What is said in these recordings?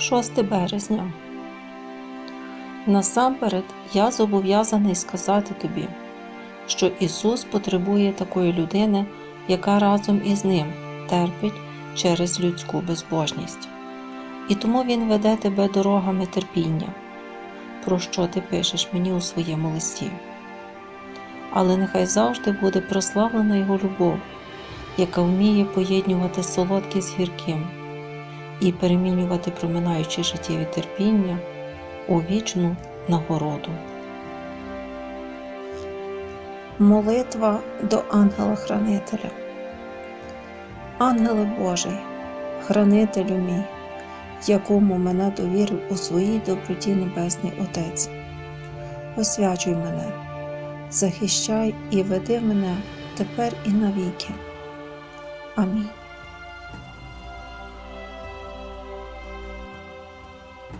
6 березня. Насамперед я зобов'язаний сказати тобі, що Ісус потребує такої людини, яка разом із Ним терпить через людську безбожність. І тому Він веде тебе дорогами терпіння, про що ти пишеш мені у своєму листі. Але нехай завжди буде прославлена Його любов, яка вміє поєднувати солодке з гірким і перемінювати проминаючі життєві терпіння у вічну нагороду. Молитва до ангела-хранителя. Ангеле Божий, хранителю мій, якому мене довірив у своїй доброті Небесний Отець. Освячуй мене, захищай і веди мене тепер і навіки. Амінь.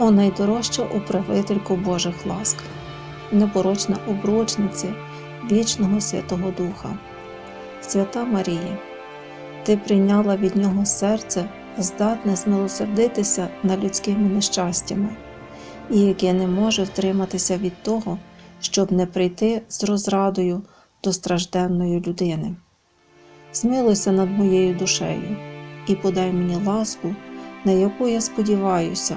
О найдорожча управителько Божих ласк, непорочна обручниця вічного Святого Духа, Свята Марія, Ти прийняла від Нього серце, здатне змилосердитися над людськими нещастями, і яке не може втриматися від того, щоб не прийти з розрадою до стражденної людини. Змилуйся над моєю душею і подай мені ласку, на яку я сподіваюся